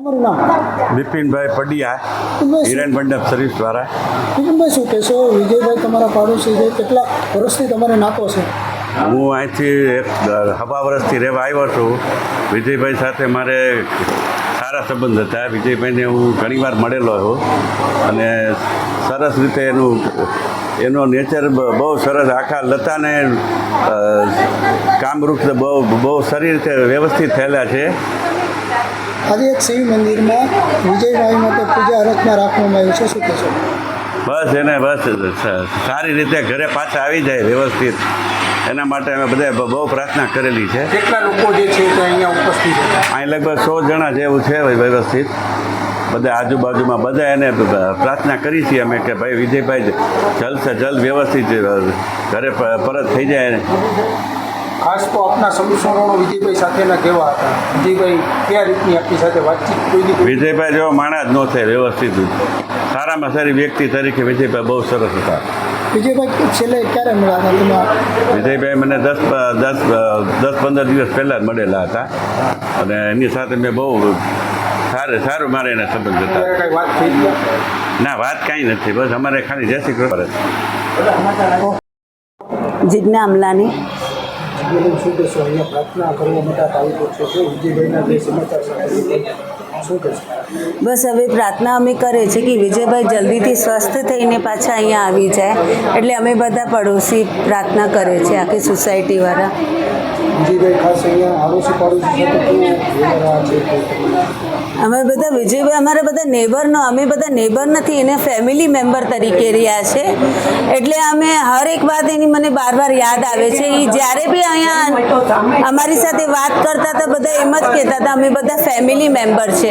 તમારું નામ? બિપિનભાઈ પડિયા હિરણ હિરેન મંડપ સર્વિસ દ્વારા. બિપિનભાઈ શું કહેશો? વિજયભાઈ તમારા પાડોશી છે. કેટલા વર્ષથી તમારે નાતો છે? હું અહીંથી એક હવા વર્ષથી રહેવા આવ્યો છું. વિજયભાઈ સાથે મારે સારા સંબંધ હતા. વિજયભાઈને હું ઘણીવાર મળેલો છું. અને સરસ રીતે એનું એનો નેચર બહુ સરસ. આખા લતાને કામરૂપ બહુ બહુ સારી રીતે વ્યવસ્થિત થયેલા છે. આજે એક શિવ મંદિરમાં વિજયભાઈ માટે પૂજા અર્ચના રાખવામાં આવી છે. શું કહેશો? બસ એને બસ સારી રીતે ઘરે પાછા આવી જાય વ્યવસ્થિત. એના માટે અમે બધા બહુ પ્રાર્થના કરેલી છે. કેટલા લોકો જે છે તે અહીંયા ઉપસ્થિત અહીં લગભગ સો જણા જેવું છે વ્યવસ્થિત. બધા આજુબાજુમાં બધા એને પ્રાર્થના કરી છીએ અમે કે ભાઈ વિજયભાઈ જલ્દ સે જલ્દ વ્યવસ્થિત ઘરે પરત થઈ જાય ખાસ તો આપના સંસ્મરણો વિજયભાઈ સાથેના કેવા હતા. વિજયભાઈ કયા રીતની આપની સાથે વાતચીત કોઈ વિજયભાઈ જેવો માણસ જ ન થાય વ્યવસ્થિત સારામાં સારી વ્યક્તિ તરીકે વિજયભાઈ બહુ સરસ હતા. વિજયભાઈ છેલ્લે ક્યારે મળ્યા હતા તમે? વિજયભાઈ મને દસ દસ દસ પંદર દિવસ પહેલાં જ મળેલા હતા. અને એની સાથે મેં બહુ સારું સારું મારે એના સંબંધ હતા. ના વાત કાંઈ નથી બસ અમારે ખાલી જય શ્રી કૃષ્ણ. જિજ્ઞા અમલાની. વિજયભાઈ શું કહેશો? અહીંયા પ્રાર્થના કરવા માટે આપ આવી પહોંચ્યો છો વિજયભાઈના જે સમાચાર સાથે શું કહેશો? બસ હવે પ્રાર્થના અમે કરીએ છીએ કે વિજયભાઈ જલ્દીથી સ્વસ્થ થઈને પાછા અહીંયા આવી જાય. એટલે અમે બધા પડોશી પ્રાર્થના કરે છે આખી સોસાયટીવાળા અમે બધા વિજયભાઈ અમારા બધા નેબરનો અમે બધા નેબર નથી એને ફેમિલી મેમ્બર તરીકે રહ્યા છે. એટલે અમે હર એક વાત એની મને બાર બાર યાદ આવે છે. એ જ્યારે બી અહીંયા અમારી સાથે વાત કરતા હતા બધા એમ જ કહેતા હતા અમે બધા ફેમિલી મેમ્બર છે.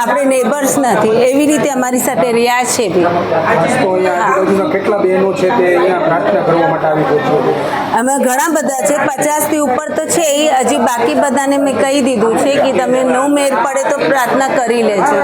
આપણે નેબર્સ નથી. એવી રીતે અમારી સાથે રહ્યા છે બી. કેટલા બહેનો છે તે અહીંયા પ્રાર્થના કરવા માટે આવી પહોંચ્યો અમે ઘણા બધા છે. પચાસથી ઉપર તો છે એ. હજી બાકી બધાને મેં કહી દીધું છે કે તમે નો મેર પડે તો પ્રાર્થના કરી લેજો.